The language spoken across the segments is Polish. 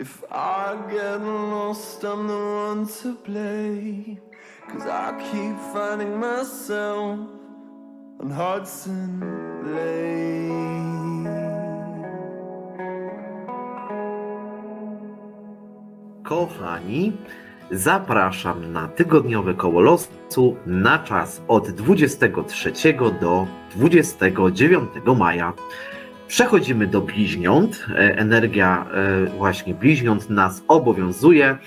If I get lost, I'm the one to blame. Cause I keep finding myself on Hudson Lane. Kochani, zapraszam na tygodniowe koło losu na czas od 23 do 29 maja. Przechodzimy do bliźniąt. E, Energia e, właśnie bliźniąt nas obowiązuje.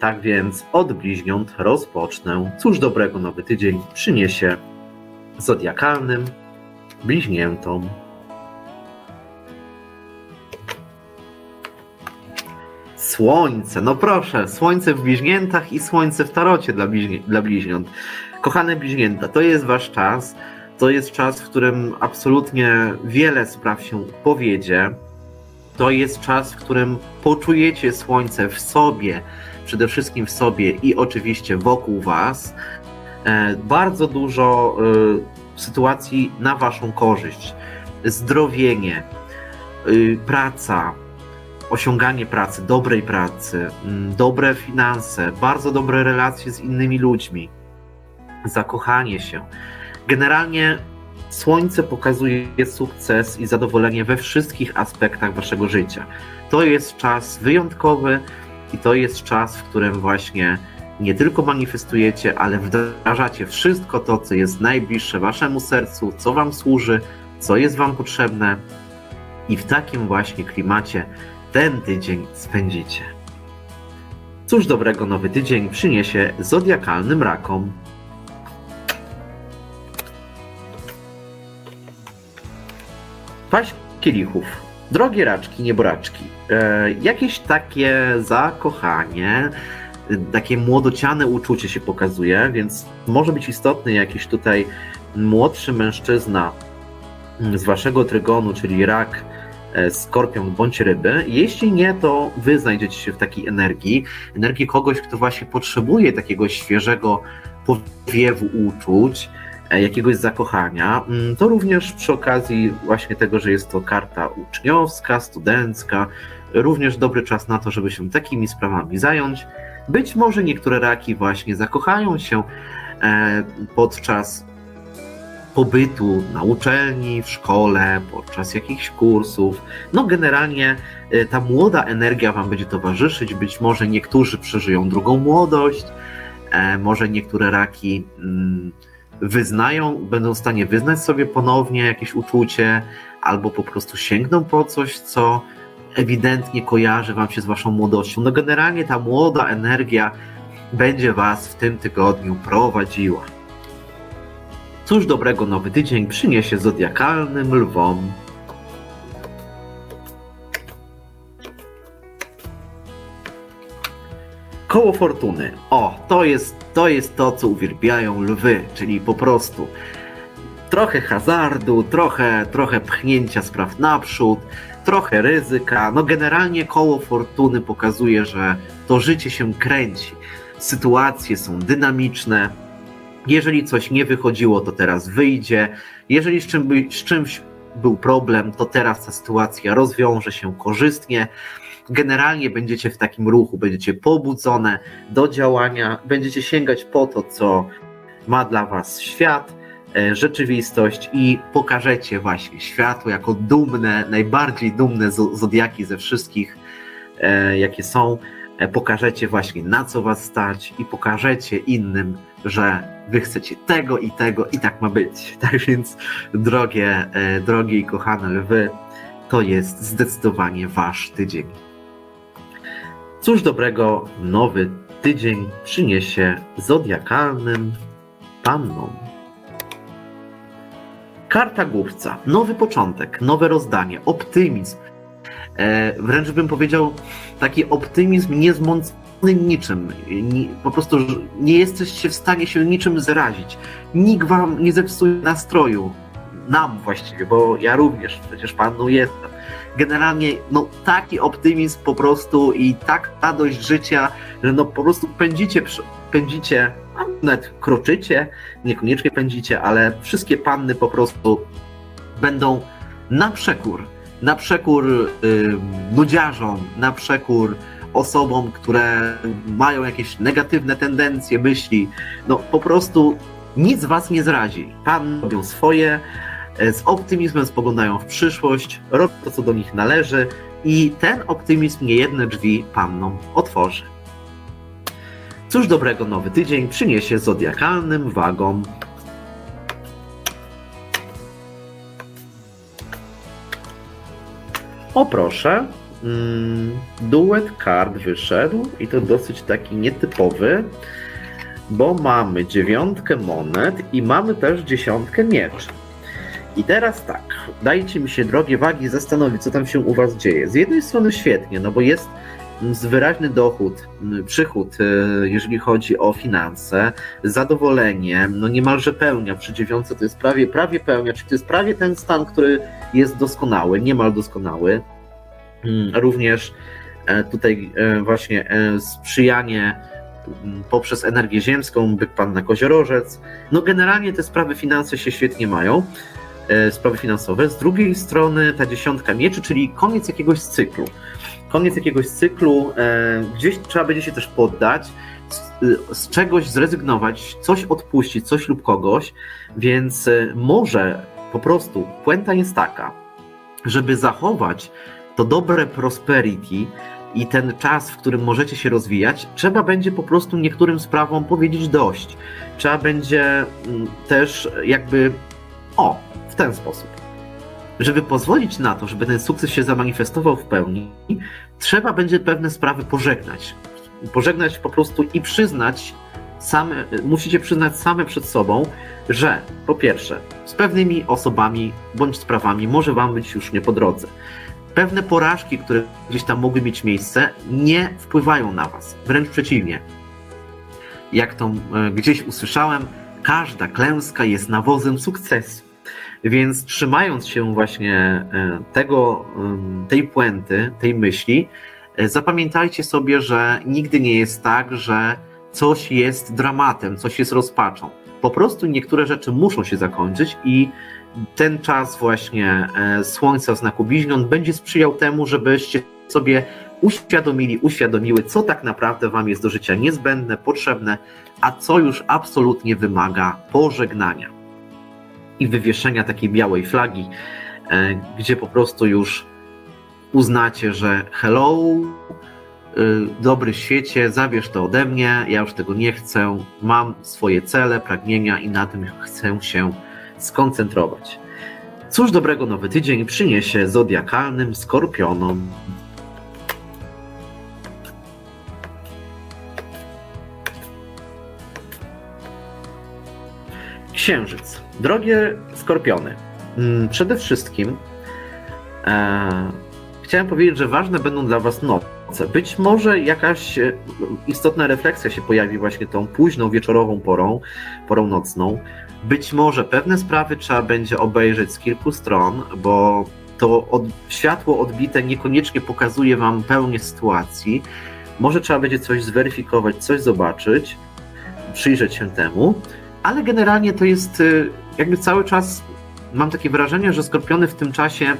Tak więc od bliźniąt rozpocznę. Cóż dobrego nowy tydzień przyniesie zodiakalnym bliźniętom. Słońce, no proszę, słońce w bliźniętach i słońce w tarocie dla, bliźni, dla bliźniąt. Kochane bliźnięta, to jest wasz czas. To jest czas, w którym absolutnie wiele spraw się powiedzie. To jest czas, w którym poczujecie słońce w sobie, przede wszystkim w sobie i oczywiście wokół was. E, bardzo dużo e, sytuacji na waszą korzyść. Zdrowienie, y, praca, osiąganie pracy, dobrej pracy, dobre finanse, bardzo dobre relacje z innymi ludźmi, zakochanie się. Generalnie Słońce pokazuje sukces i zadowolenie we wszystkich aspektach waszego życia. To jest czas wyjątkowy i to jest czas, w którym właśnie nie tylko manifestujecie, ale wdrażacie wszystko to, co jest najbliższe waszemu sercu, co wam służy, co jest wam potrzebne. I w takim właśnie klimacie ten tydzień spędzicie. Cóż dobrego nowy tydzień przyniesie zodiakalnym rakom? Paść kielichów. Drogie raczki, nieboraczki, e, jakieś takie zakochanie, takie młodociane uczucie się pokazuje, więc może być istotny jakiś tutaj młodszy mężczyzna z waszego trygonu, czyli rak, e, skorpion bądź ryby. Jeśli nie, to wy znajdziecie się w takiej energii, energii kogoś, kto właśnie potrzebuje takiego świeżego powiewu uczuć, jakiegoś zakochania. Mm, To również przy okazji właśnie tego, że jest to karta uczniowska, studencka, również dobry czas na to, żeby się takimi sprawami zająć. Być może niektóre raki właśnie zakochają się e, podczas pobytu na uczelni, w szkole, podczas jakichś kursów. No, generalnie y, ta młoda energia Wam będzie towarzyszyć. Być może niektórzy przeżyją drugą młodość, e, może niektóre raki mm, wyznają, będą w stanie wyznać sobie ponownie jakieś uczucie, albo po prostu sięgną po coś, co ewidentnie kojarzy Wam się z Waszą młodością. No, generalnie ta młoda energia będzie Was w tym tygodniu prowadziła. Cóż dobrego nowy tydzień przyniesie zodiakalnym lwom? Koło fortuny. O, to jest, to jest to, co uwielbiają lwy, czyli po prostu trochę hazardu, trochę, trochę pchnięcia spraw naprzód, trochę ryzyka. No generalnie koło fortuny pokazuje, że to życie się kręci. Sytuacje są dynamiczne, jeżeli coś nie wychodziło, to teraz wyjdzie. Jeżeli z, czym, z czymś był problem, to teraz ta sytuacja rozwiąże się korzystnie. Generalnie będziecie w takim ruchu, będziecie pobudzone do działania, będziecie sięgać po to, co ma dla Was świat, e, rzeczywistość i pokażecie właśnie światło jako dumne, najbardziej dumne zo- zodiaki ze wszystkich, e, jakie są. E, Pokażecie właśnie na co Was stać i pokażecie innym, że wy chcecie tego i tego i tak ma być. Tak więc, drogie, drogie i kochane lwy, to jest zdecydowanie wasz tydzień. Cóż dobrego nowy tydzień przyniesie zodiakalnym pannom. Karta głupca, nowy początek, nowe rozdanie, optymizm. E, wręcz bym powiedział, taki optymizm niezmącony niczym. Po prostu nie jesteście w stanie się niczym zarazić. Nikt wam nie zepsuje nastroju. Nam właściwie, bo ja również przecież panu jestem. Generalnie no, taki optymizm po prostu i tak radość życia, że no po prostu pędzicie, pędzicie, a nawet kroczycie, niekoniecznie pędzicie, ale wszystkie panny po prostu będą na przekór na przekór y, nudziarzom, na przekór osobom, które mają jakieś negatywne tendencje, myśli. No po prostu nic was nie zrazi. Pan robią swoje, z optymizmem spoglądają w przyszłość, robią to, co do nich należy i ten optymizm niejedne drzwi pannom otworzy. Cóż dobrego nowy tydzień przyniesie zodiakalnym wagom. O proszę, mm, duet kart wyszedł i to dosyć taki nietypowy, bo mamy dziewiątkę monet i mamy też dziesiątkę mieczy. I teraz tak, dajcie mi się drogie wagi zastanowić, co tam się u Was dzieje. Z jednej strony świetnie, no bo jest mm, wyraźny dochód, mm, przychód, y, jeżeli chodzi o finanse, zadowolenie, no niemalże pełnia przy dziewiątce to jest prawie, prawie pełnia, czyli to jest prawie ten stan, który jest doskonały, niemal doskonały. Mm, Również e, tutaj e, właśnie e, sprzyjanie poprzez energię ziemską, byk pan na koziorożec. No generalnie te sprawy finanse się świetnie mają, e, sprawy finansowe. Z drugiej strony ta dziesiątka mieczy, czyli koniec jakiegoś cyklu. Koniec jakiegoś cyklu, e, gdzieś trzeba będzie się też poddać, z, z czegoś zrezygnować, coś odpuścić, coś lub kogoś, więc e, może po prostu puenta jest taka, żeby zachować to dobre prosperity i ten czas, w którym możecie się rozwijać, trzeba będzie po prostu niektórym sprawom powiedzieć dość. Trzeba będzie mm, też jakby o, w ten sposób. Żeby pozwolić na to, żeby ten sukces się zamanifestował w pełni, trzeba będzie pewne sprawy pożegnać. Pożegnać po prostu i przyznać same, musicie przyznać same przed sobą, że po pierwsze, z pewnymi osobami bądź sprawami może wam być już nie po drodze. Pewne porażki, które gdzieś tam mogły mieć miejsce, nie wpływają na was. Wręcz przeciwnie. Jak to e, gdzieś usłyszałem, każda klęska jest nawozem sukcesu. Więc trzymając się właśnie e, tego, tej puenty, tej myśli, e, zapamiętajcie sobie, że nigdy nie jest tak, że coś jest dramatem, coś jest rozpaczą. Po prostu niektóre rzeczy muszą się zakończyć i ten czas właśnie e, słońca w znaku bliźniąt będzie sprzyjał temu, żebyście sobie uświadomili, uświadomiły, co tak naprawdę wam jest do życia niezbędne, potrzebne, a co już absolutnie wymaga pożegnania i wywieszenia takiej białej flagi, e, gdzie po prostu już uznacie, że hello, y, dobry świecie, zabierz to ode mnie, ja już tego nie chcę, mam swoje cele, pragnienia i na tym chcę się skoncentrować. Cóż dobrego nowy tydzień przyniesie zodiakalnym skorpionom. Księżyc. Drogie skorpiony, mm, przede wszystkim e, chciałem powiedzieć, że ważne będą dla Was noce. Być może jakaś e, istotna refleksja się pojawi właśnie tą późną wieczorową porą, porą nocną. Być może pewne sprawy trzeba będzie obejrzeć z kilku stron, bo to od, światło odbite niekoniecznie pokazuje Wam pełnię sytuacji. Może trzeba będzie coś zweryfikować, coś zobaczyć, przyjrzeć się temu, ale generalnie to jest y, jakby cały czas mam takie wrażenie, że skorpiony w tym czasie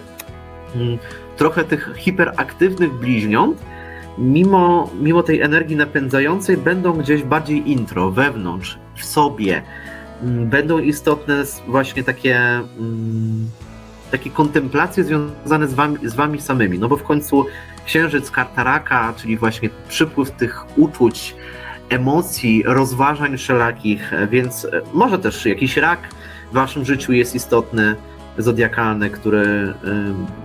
mm, trochę tych hiperaktywnych bliźniąt, mimo, mimo tej energii napędzającej, będą gdzieś bardziej intro, wewnątrz, w sobie. Mm, Będą istotne właśnie takie, mm, takie kontemplacje związane z wami, z wami samymi. No bo w końcu księżyc karta raka, czyli właśnie przypływ tych uczuć, emocji, rozważań wszelakich, e, więc e, może też jakiś rak w waszym życiu jest istotny, zodiakalny, który y,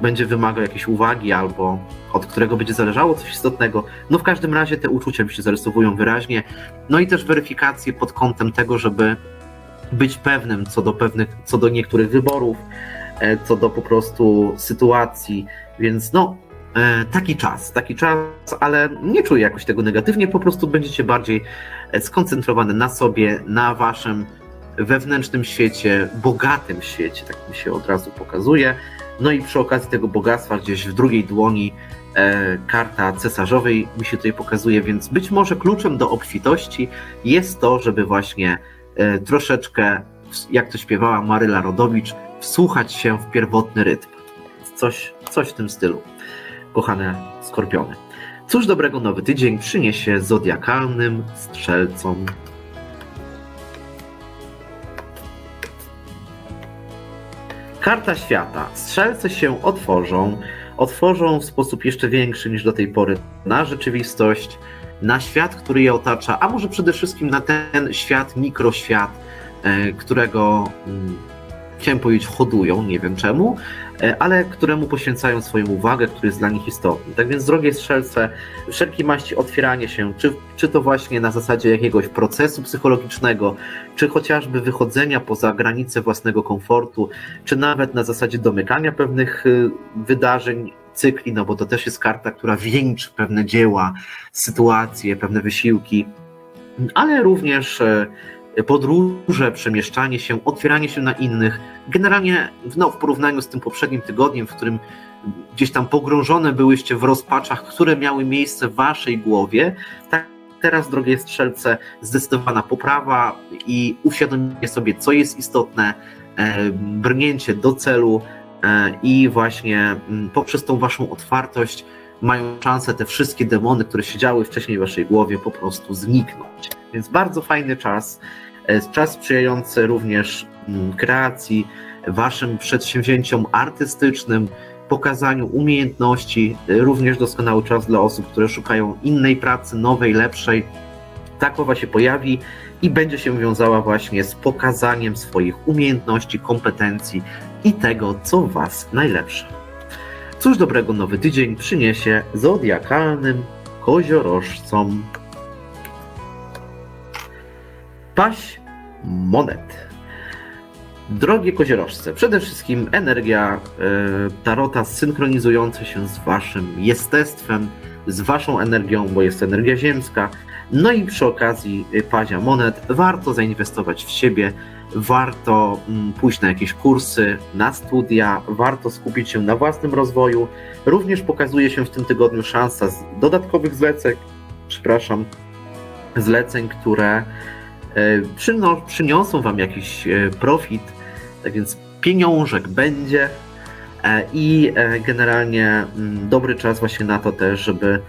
będzie wymagał jakiejś uwagi albo od którego będzie zależało coś istotnego. No w każdym razie te uczucia mi się zarysowują wyraźnie. No i też weryfikacje pod kątem tego, żeby być pewnym co do pewnych, co do niektórych wyborów, e, co do po prostu sytuacji, więc no e, taki czas, taki czas, ale nie czuję jakoś tego negatywnie, po prostu będziecie bardziej e, skoncentrowane na sobie, na waszym wewnętrznym świecie, bogatym świecie, tak mi się od razu pokazuje. No i przy okazji tego bogactwa gdzieś w drugiej dłoni e, karta cesarzowej mi się tutaj pokazuje, więc być może kluczem do obfitości jest to, żeby właśnie e, troszeczkę, jak to śpiewała Maryla Rodowicz, wsłuchać się w pierwotny rytm. Coś, Coś w tym stylu, kochane skorpiony. Cóż dobrego nowy tydzień przyniesie zodiakalnym strzelcom. Karta świata. Strzelce się otworzą. Otworzą w sposób jeszcze większy niż do tej pory na rzeczywistość, na świat, który je otacza, a może przede wszystkim na ten świat, mikroświat, e, którego mm, chciałem powiedzieć hodują, nie wiem czemu, ale któremu poświęcają swoją uwagę, który jest dla nich istotny. Tak więc, drogie strzelce, wszelkie maści otwieranie się, czy, czy to właśnie na zasadzie jakiegoś procesu psychologicznego, czy chociażby wychodzenia poza granice własnego komfortu, czy nawet na zasadzie domykania pewnych y, wydarzeń, cykli, no bo to też jest karta, która wieńczy pewne dzieła, sytuacje, pewne wysiłki, ale również e, podróże, przemieszczanie się, otwieranie się na innych. Generalnie no, w porównaniu z tym poprzednim tygodniem, w którym gdzieś tam pogrążone byłyście w rozpaczach, które miały miejsce w waszej głowie, tak teraz, drogie strzelce, zdecydowana poprawa i uświadomienie sobie, co jest istotne, e, brnięcie do celu e, i właśnie mm, poprzez tą waszą otwartość mają szansę te wszystkie demony, które siedziały wcześniej w waszej głowie, po prostu zniknąć. Więc bardzo fajny czas, czas sprzyjający również mm, kreacji, waszym przedsięwzięciom artystycznym, pokazaniu umiejętności, e, również doskonały czas dla osób, które szukają innej pracy, nowej, lepszej. Takowa się pojawi i będzie się wiązała właśnie z pokazaniem swoich umiejętności, kompetencji i tego, co Was najlepsze. Cóż dobrego nowy tydzień przyniesie zodiakalnym koziorożcom. Paść monet. Drogie koziorożce, przede wszystkim energia e, tarota synchronizująca się z waszym jestestwem, z waszą energią, bo jest energia ziemska. No i przy okazji y, pazia monet warto zainwestować w siebie, warto mm, pójść na jakieś kursy, na studia, warto skupić się na własnym rozwoju. Również pokazuje się w tym tygodniu szansa z dodatkowych zleceń, przepraszam, zleceń, które e, przyno, przyniosą Wam jakiś e, profit, tak więc pieniążek będzie e, i e, generalnie mm, dobry czas właśnie na to też, żeby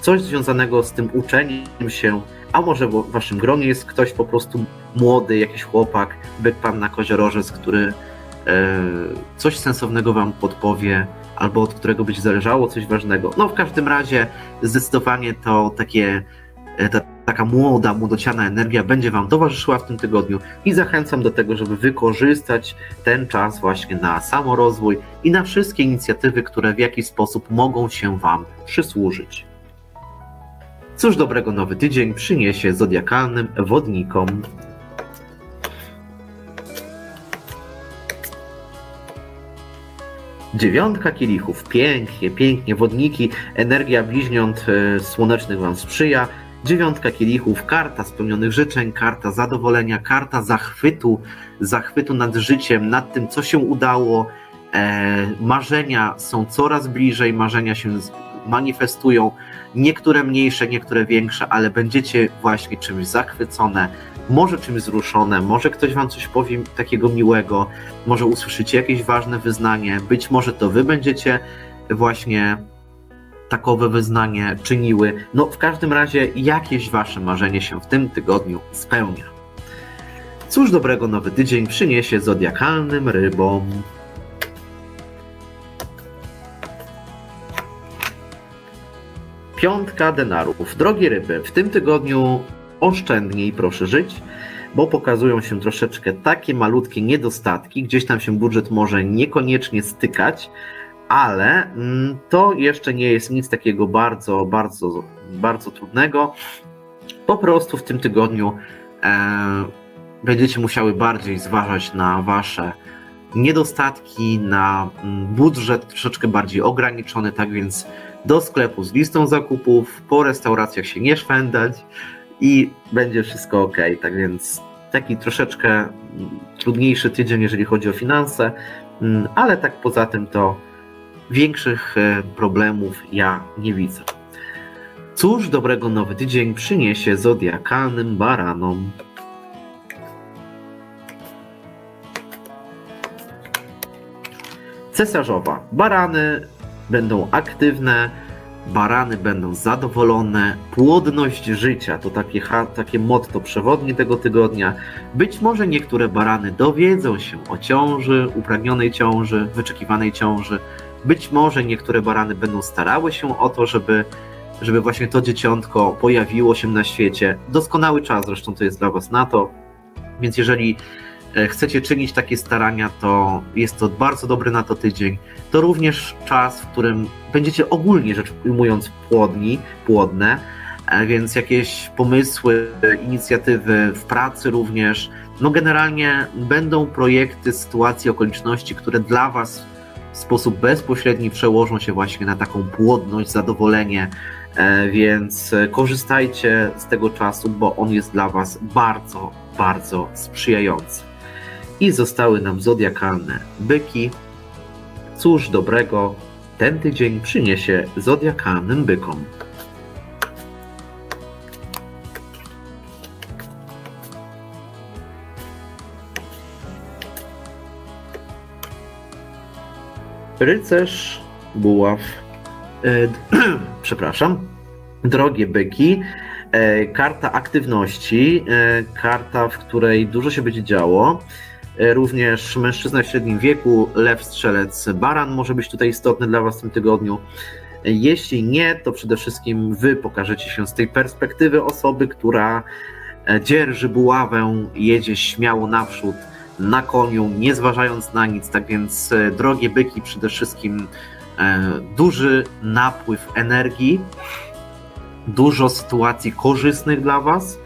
coś związanego z tym uczeniem się, a może w Waszym gronie jest ktoś po prostu młody, jakiś chłopak, byk pan na koziorożec, który e, coś sensownego Wam podpowie, albo od którego będzie zależało coś ważnego. No w każdym razie zdecydowanie to takie e, ta, taka młoda, młodociana energia będzie Wam towarzyszyła w tym tygodniu i zachęcam do tego, żeby wykorzystać ten czas właśnie na samorozwój i na wszystkie inicjatywy, które w jakiś sposób mogą się Wam przysłużyć. Cóż dobrego nowy tydzień przyniesie zodiakalnym wodnikom. Dziewiątka kielichów, pięknie, pięknie, wodniki, energia bliźniąt e, słonecznych Wam sprzyja. Dziewiątka kielichów, karta spełnionych życzeń, karta zadowolenia, karta zachwytu, zachwytu nad życiem, nad tym, co się udało. E, marzenia są coraz bliżej, marzenia się manifestują, niektóre mniejsze, niektóre większe, ale będziecie właśnie czymś zachwycone, może czymś wzruszone, może ktoś wam coś powie takiego miłego, może usłyszycie jakieś ważne wyznanie, być może to wy będziecie właśnie takowe wyznanie czyniły. No w każdym razie jakieś wasze marzenie się w tym tygodniu spełnia. Cóż dobrego nowy tydzień przyniesie zodiakalnym rybom. Piątka denarów. Drogie ryby, w tym tygodniu oszczędniej proszę żyć, bo pokazują się troszeczkę takie malutkie niedostatki. Gdzieś tam się budżet może niekoniecznie stykać, ale mm, to jeszcze nie jest nic takiego bardzo, bardzo, bardzo trudnego. Po prostu w tym tygodniu e, będziecie musiały bardziej zważać na wasze niedostatki, na mm, budżet troszeczkę bardziej ograniczony, tak więc do sklepu z listą zakupów, po restauracjach się nie szwendać i będzie wszystko ok. Tak więc taki troszeczkę mm, trudniejszy tydzień, jeżeli chodzi o finanse, ale tak poza tym to większych e, problemów ja nie widzę. Cóż dobrego nowy tydzień przyniesie zodiakalnym baranom? cesarzowa. Barany będą aktywne, barany będą zadowolone. Płodność życia to takie, takie motto przewodnie tego tygodnia. Być może niektóre barany dowiedzą się o ciąży, upragnionej ciąży, wyczekiwanej ciąży. Być może niektóre barany będą starały się o to, żeby, żeby właśnie to dzieciątko pojawiło się na świecie. Doskonały czas zresztą to jest dla Was na to. Więc jeżeli e, chcecie czynić takie starania, to jest to bardzo dobry na to tydzień. To również czas, w którym będziecie ogólnie rzecz ujmując płodni, płodne, e, więc jakieś pomysły, inicjatywy w pracy również. No generalnie będą projekty, sytuacje, okoliczności, które dla Was w sposób bezpośredni przełożą się właśnie na taką płodność, zadowolenie, e, więc e, korzystajcie z tego czasu, bo on jest dla Was bardzo, bardzo sprzyjający. I zostały nam zodiakalne byki. Cóż dobrego ten tydzień przyniesie zodiakalnym bykom? Rycerz, buław, e, przepraszam, drogie byki, e, karta aktywności, e, karta, w której dużo się będzie działo. E, Również mężczyzna w średnim wieku, lew, strzelec, baran może być tutaj istotny dla Was w tym tygodniu. E, Jeśli nie, to przede wszystkim Wy pokażecie się z tej perspektywy osoby, która e, dzierży buławę, jedzie śmiało naprzód na koniu, nie zważając na nic. Tak więc, e, drogie byki, przede wszystkim e, duży napływ energii, dużo sytuacji korzystnych dla Was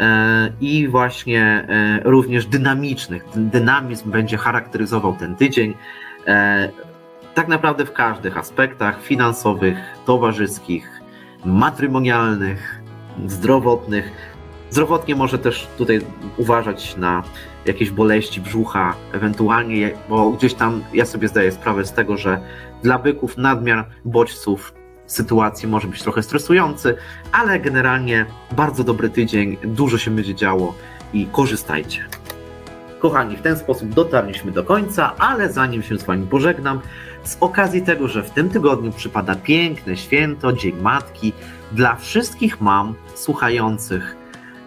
e, i właśnie również dynamicznych. Ten Dynamizm będzie charakteryzował ten tydzień. Tak naprawdę w każdych aspektach finansowych, towarzyskich, matrymonialnych, zdrowotnych. Zdrowotnie może też tutaj uważać na jakieś boleści brzucha, ewentualnie, bo gdzieś tam ja sobie zdaję sprawę z tego, że dla byków nadmiar bodźców sytuacji może być trochę stresujący, ale generalnie bardzo dobry tydzień, dużo się będzie działo i korzystajcie. Kochani, w ten sposób dotarliśmy do końca, ale zanim się z Wami pożegnam, z okazji tego, że w tym tygodniu przypada piękne święto, Dzień Matki, dla wszystkich mam słuchających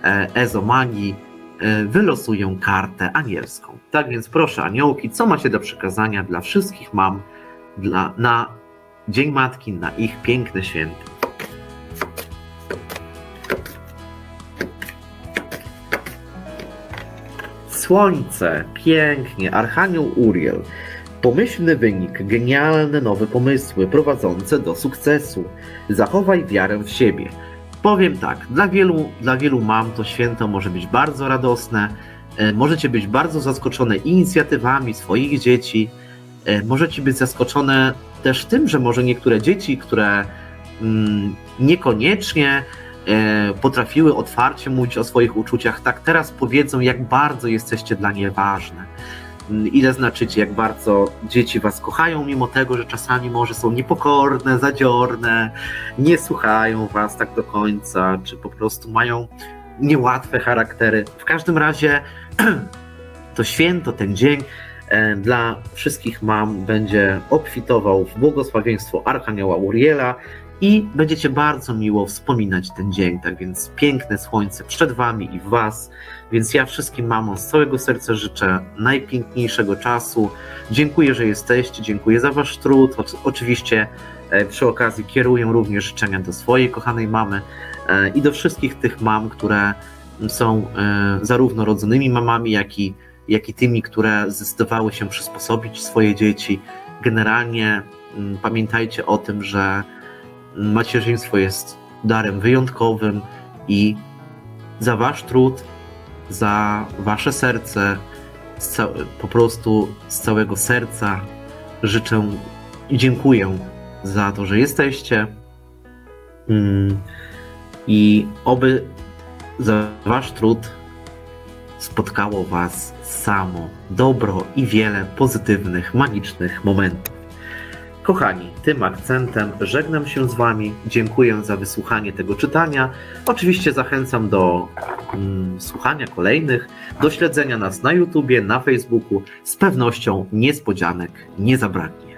e, Ezomagii wylosuję kartę anielską. Tak więc proszę aniołki, co macie do przekazania dla wszystkich mam dla, na Dzień Matki, na ich piękne święto. Słońce, pięknie, Archanioł Uriel. Pomyślny wynik, genialne nowe pomysły prowadzące do sukcesu. Zachowaj wiarę w siebie. Powiem tak, dla wielu, dla wielu mam to święto może być bardzo radosne. E, Możecie być bardzo zaskoczone inicjatywami swoich dzieci. E, Możecie być zaskoczone też tym, że może niektóre dzieci, które mm, niekoniecznie e, potrafiły otwarcie mówić o swoich uczuciach, tak teraz powiedzą, jak bardzo jesteście dla nie ważne. Ile znaczycie, jak bardzo dzieci was kochają, mimo tego, że czasami może są niepokorne, zadziorne, nie słuchają was tak do końca, czy po prostu mają niełatwe charaktery. W każdym razie to święto, ten dzień e, dla wszystkich mam będzie obfitował w błogosławieństwo Archanioła Uriela i będziecie bardzo miło wspominać ten dzień. Tak więc piękne słońce przed wami i was. Więc ja wszystkim mamom z całego serca życzę najpiękniejszego czasu. Dziękuję, że jesteście, dziękuję za wasz trud. Oczywiście e, przy okazji kieruję również życzenia do swojej kochanej mamy e, i do wszystkich tych mam, które są e, zarówno rodzonymi mamami, jak i, jak i tymi, które zdecydowały się przysposobić swoje dzieci. Generalnie mm, pamiętajcie o tym, że macierzyństwo jest darem wyjątkowym i za wasz trud, za wasze serce, po prostu z całego serca życzę i dziękuję za to, że jesteście. Mm, I oby za wasz trud spotkało was samo dobro i wiele pozytywnych, magicznych momentów. Kochani, tym akcentem żegnam się z Wami. Dziękuję za wysłuchanie tego czytania. Oczywiście zachęcam do mm, słuchania kolejnych, do śledzenia nas na YouTubie, na Facebooku. Z pewnością niespodzianek nie zabraknie.